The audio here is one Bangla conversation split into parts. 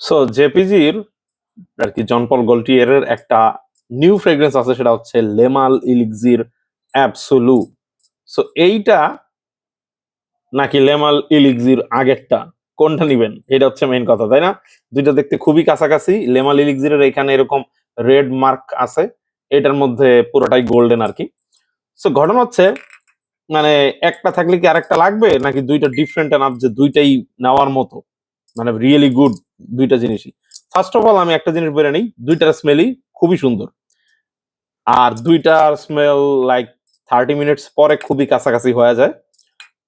সো জেপিজির আর কি জনপল গোল্টিয়ার একটা নিউ ফ্রেগ্রেন্স আছে, সেটা হচ্ছে লেমাল ইলিক্সির অ্যাবসোলু সো এইটা নাকি লেমাল ইলিক্সির আগেরটা? কোনটা নিবেন? এটা হচ্ছে মেইন কথা, তাই না? দুইটা দেখতে খুবই কাছাকাছি। লেমাল ইলিক্সিরের এখানে এরকম রেড মার্ক আছে। এটার মধ্যে পুরোটাই গোল্ডেন আর কি। সো ঘটনা হচ্ছে মানে একটা থাকলে কি আরেকটা লাগবে? নাকি দুইটা ডিফারেন্ট এনাফ যে দুইটাই নেওয়ার মতো? মানে রিয়েলি গুড দুইটা জিনিসই। ফার্স্ট অফ অল আমি একটা জিনিস বেরে নিই, দুইটার স্মেলই খুবই সুন্দর। আর দুইটার স্মেল লাইক থার্টি মিনিটস পরে খুবই কাছাকাছি হয়ে যায়।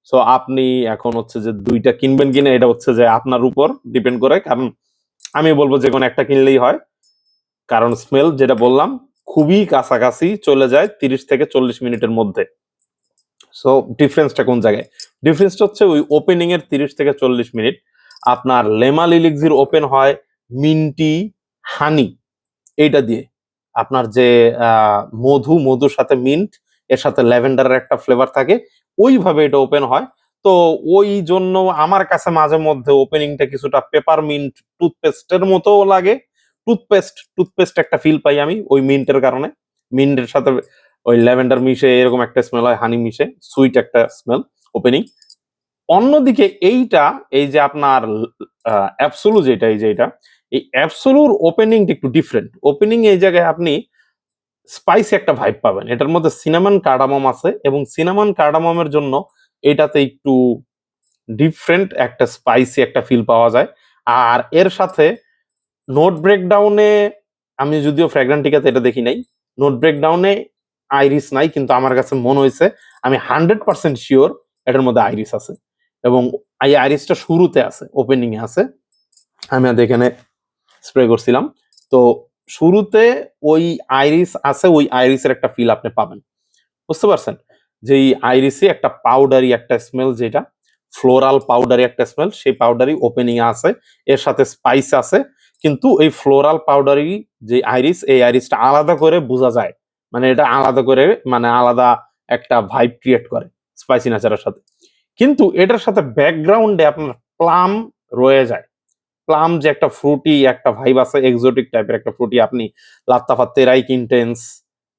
সো আপনি এখন হচ্ছে যে দুইটা কিনবেন কিনা, এটা হচ্ছে যে আপনার উপর ডিপেন্ড করে। কারণ আমি বলব যে কোনো একটা কিনলেই হয়। কারণ স্মেল যেটা বললাম, খুবই কাছাকাছি চলে যায় তিরিশ থেকে চল্লিশ মিনিটের মধ্যে। সো ডিফারেন্সটা কোন জায়গায়? ডিফারেন্সটা হচ্ছে ওই ওপেনিং এর তিরিশ থেকে চল্লিশ মিনিট। আপনার লেমাল ইলিক্সির ওপেন হয় মিন্টি হানি, এইটা দিয়ে। আপনার যে মধু, মধুর সাথে মিন্ট, এর সাথে ল্যাভেন্ডারের একটা ফ্লেভার থাকে, ওইভাবে এটা ওপেন হয়। তো ওই জন্য আমার কাছে মাঝে মধ্যে ওপেনিংটা কিছুটা পেপার মিন্ট, টুথপেস্টের মতো লাগে। টুথপেস্ট টুথপেস্ট একটা ফিল পাই আমি ওই মিন্টের কারণে। মিন্টের সাথে ওই ল্যাভেন্ডার মিশে এরকম একটা স্মেল হয়, হানি মিশে, সুইট একটা স্মেল ওপেনিং। অন্যদিকে এইটা, এই যে আপনার অ্যাপসোলু যেটা, এই যে এটা এই অ্যাপসোলুর ওপেনিংটা একটু ডিফারেন্ট ওপেনিং এই জায়গায় আপনি স্পাইসি একটা ভাইব পাবেন। এটার মধ্যে সিনামন কার্ডামম আছে এবং সিনামন কার্ডামমের জন্য এটাতে একটু ডিফারেন্ট একটা স্পাইসি একটা ফিল পাওয়া যায়। আর এর সাথে নোট ব্রেকডাউনে আমি যদিও ফ্র্যাগ্রান্টিকাতে এটা দেখি নাই নোট ব্রেকডাউনে আইরিস নাই, কিন্তু আমার কাছে মনে হয়েছে, আমি হান্ড্রেড পার্সেন্ট শিওর এটার মধ্যে আইরিস আছে। এবং এই আইরিসটা শুরুতে আছে ওপেনিং এ আছে। আমি এখানে স্প্রে করছিলাম। তো শুরুতে ওই আইরিস আছে, ওই আইরিসের একটা ফিল আপনি পাবেন। বুঝতে পারছেন? যে এই আইরিসে একটা পাউডারি একটা স্মেল যেটা ফ্লোরাল পাউডারি একটা স্মেল সেই পাউডারি ওপেনিং এ আছে। এর সাথে স্পাইস আছে। কিন্তু এই ফ্লোরাল পাউডারি যে আইরিস, এই আইরিসটা আলাদা করে বোঝা যায়। মানে এটা আলাদা করে মানে আলাদা একটা ভাইব ক্রিয়েট করে স্পাইসি নেচারের সাথে। কিন্তু এটার সাথে ব্যাকগ্রাউন্ডে আপনার প্লাম রয়ে যায়। প্লাম যে একটা ফ্রুটি একটা ভাইব আছে এক্সোটিক টাইপের একটা ফ্রুটি আপনি লাত্তাফা তেরাই কিনটেন্স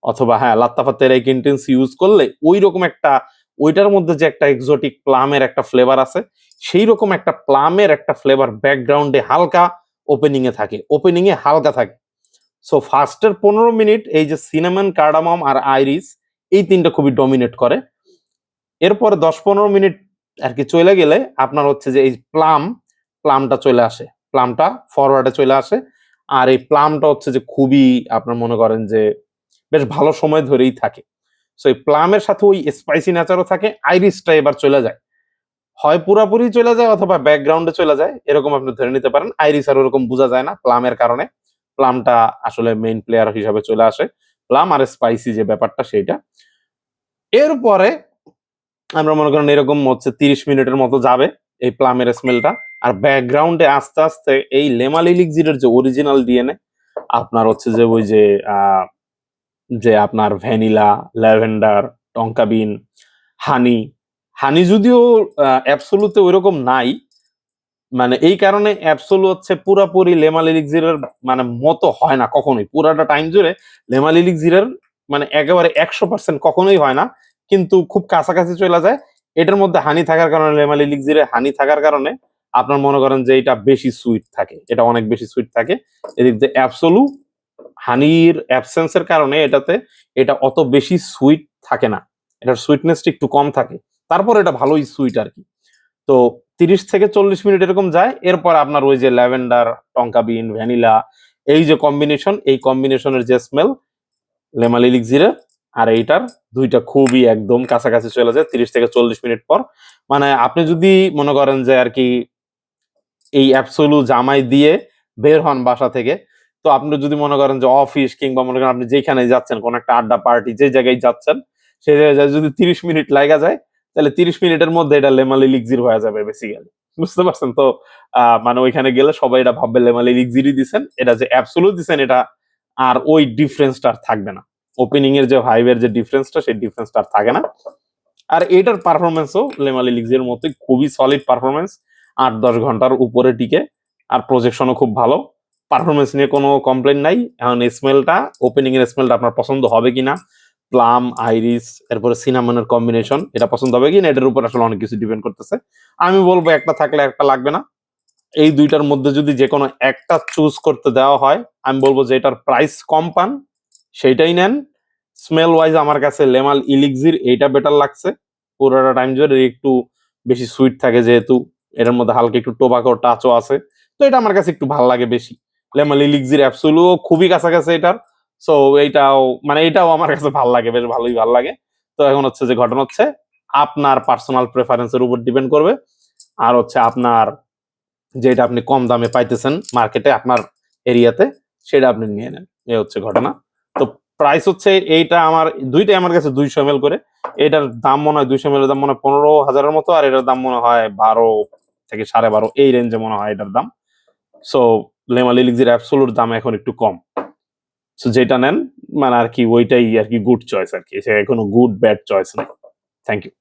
অথবা হ্যাঁ লাত্তাফা তেরাই কিনটেন্স ইউজ করলে ওই রকম একটা, ওইটার মধ্যে যে একটা এক্সোটিক প্লামের একটা ফ্লেভার আছে সেই রকম একটা প্লামের একটা ফ্লেভার ব্যাকগ্রাউন্ডে হালকা ওপেনিং এ থাকে ওপেনিং এ হালকা থাকে। সো ফার্স্টের পনেরো মিনিট এই যে সিনেমন কার্ডামম আর আইরিস এই তিনটা খুবই ডমিনেট করে। এরপরে দশ পনেরো মিনিট আর কি চলে গেলে আপনার হচ্ছে যে এই প্লাম, প্লামটা চলে আসে। প্লামটা ফরওয়ার্ডে চলে আসে। আর এই প্লামটা হচ্ছে যে খুবই আপনার মনে করেন যে বেশ ভালো সময় ধরেই থাকে। সো এই প্লামের সাথে ওই স্পাইসি নেচারও থাকে আইরিশটা এবার চলে যায়। হয় পুরাপুরি চলে যায় অথবা ব্যাকগ্রাউন্ডে চলে যায়, এরকম আপনি ধরে নিতে পারেন। আইরিস আর ওরকম বোঝা যায় না প্লামের কারণে। প্লামটা আসলে মেইন প্লেয়ার হিসাবে চলে আসে। প্লাম আর স্পাইসি যে ব্যাপারটা সেইটা। এরপরে আমরা মনে করেন এরকম হচ্ছে তিরিশ মিনিটের মতো যাবে এই প্লামের স্মেলটা। আর ব্যাকগ্রাউন্ডে আস্তে আস্তে এই লেমাল ইলিক্সিডের যে অরিজিনাল ডিএনএ আপনার হচ্ছে যে ওই যে যে আপনার ভ্যানিলা, ল্যাভেন্ডার টঙ্কা বিন হানি হানি যদিও অ্যাবসোলুতে ওইরকম নাই মানে এই কারণে অ্যাপসোলু হচ্ছে পুরাপুরি লেমাল ইলিক্সিরের মানে মতো হয় না কখনোই। পুরাটা টাইম জুড়ে লেমাল ইলিক্সিরের মানে একেবারে একশো পার্সেন্ট কখনোই হয় না। কিন্তু খুব কাছাকাছি চলে যায়। এটার মধ্যে হানি থাকার কারণে লেমাল ইলিক্সিরে হানি থাকার কারণে আপনার মনে করেন যে এটা বেশি সুইট থাকে, এটা অনেক বেশি সুইট থাকে। এদিক দিয়ে অ্যাপসোলু হানির অ্যাবসেন্সের কারণে এটাতে এটা অত বেশি সুইট থাকে না। এটার সুইটনেসটা একটু কম থাকে। তারপর এটা ভালোই সুইট আর কি। তো তিরিশ থেকে চল্লিশ মিনিট এরকম যায়। এরপর আপনার ওই যে ল্যাভেন্ডার টঙ্কা বিন, ভ্যানিলা, এই যে কম্বিনেশন এই কম্বিনেশনের যে স্মেল লেমাল ইলিক্সিরের আর এইটার দুইটা খুবই একদম কাছাকাছি চলে যায়, তিরিশ থেকে চল্লিশ মিনিট পর। মানে আপনি যদি মনে করেন যে আর কি এই অ্যাপসোলু জামাই দিয়ে বের হন বাসা থেকে, তো আপনি যদি মনে করেন যে অফিস কিংবা মনে করেন আপনি যেখানে যাচ্ছেন, কোন একটা আড্ডা পার্টি যে জায়গায় যাচ্ছেন সেই জায়গায় যদি তিরিশ মিনিট লাগা যায়, তাহলে তিরিশ মিনিটের মধ্যে এটা লেমালি ইলিক্সির হয়ে যাবে বেসিক্যালি বুঝতে পারছেন তো? মানে ওইখানে গেলে সবাই এটা ভাববে লেমাল ইলিক্সিরই দিছেন, এটা যে অ্যাপসোলু দিছেন, এটা আর ওই ডিফারেন্সটা আর থাকবে না। ওপেনিং এর যে ভাইবের যে ডিফারেন্সটা সেই ডিফারেন্সটা আর থাকে না। আর এটার পারফরমেন্সও লেমাল ইলিক্সির মতোই খুবই সলিড পারফরমেন্স আট দশ ঘণ্টার উপরে টিকে। আর প্রজেকশনও খুব ভালো। পারফরমেন্স নিয়ে কোনো কমপ্লেন নাই। এখন স্মেলটা ওপেনিং এর স্মেলটা আপনার পছন্দ হবে কিনা প্লাম আইরিস এরপরে সিনামনের কম্বিনেশন এটা পছন্দ হবে কিনা, এটার উপর আসলে অনেক কিছু ডিপেন্ড করতেছে। আমি বলব একটা থাকলে একটা লাগবে না। এই দুইটার মধ্যে যদি যে কোনো একটা চুজ করতে দেওয়া হয়, আমি বলব যে এটার প্রাইস কম পান। সেইটাই নেন। স্মেল ওয়াইজ আমার কাছে লেমাল ইলিক্সির এইটা বেটার লাগছে। পুরোটা টাইম জুড়ে একটু বেশি সুইট থাকে যেহেতু এটার মধ্যে হালকা একটু টোবাকো টাচও আছে। তো এটা আমার কাছে একটু ভালো লাগে বেশি। লেমাল ইলিক্সির অ্যাপসুলু খুবই কাছাকাছি এটার। সো এইটাও মানে এটাও আমার কাছে ভালো লাগে, বেশ ভালোই ভালো লাগে। তো এখন হচ্ছে যে ঘটনা হচ্ছে, আপনার পার্সোনাল প্রেফারেন্সের উপর ডিপেন্ড করবে। আর হচ্ছে আপনার যেটা আপনি কম দামে পাইতেছেন মার্কেটে আপনার এরিয়াতে সেটা আপনি নিয়ে নেন। এ হচ্ছে ঘটনা। প্রাইস হচ্ছে এইটা আমার, দুইটাই আমার কাছে দুইশো এম করে। এটার দাম মনে হয় দুইশো এম দাম মনে হয় পনেরো হাজারের মতো, আর এটার দাম মনে হয় বারো থেকে সাড়ে বারো, এই রেঞ্জে মনে হয় এটার দাম। সো লেমা লিলিক্সির অ্যাপসোলুর দাম এখন একটু কম। সো যেটা নেন মানে আর কি ওইটাই আর কি গুড চয়েস আর কি। এখনও গুড ব্যাড চয়েস নেই। Thank you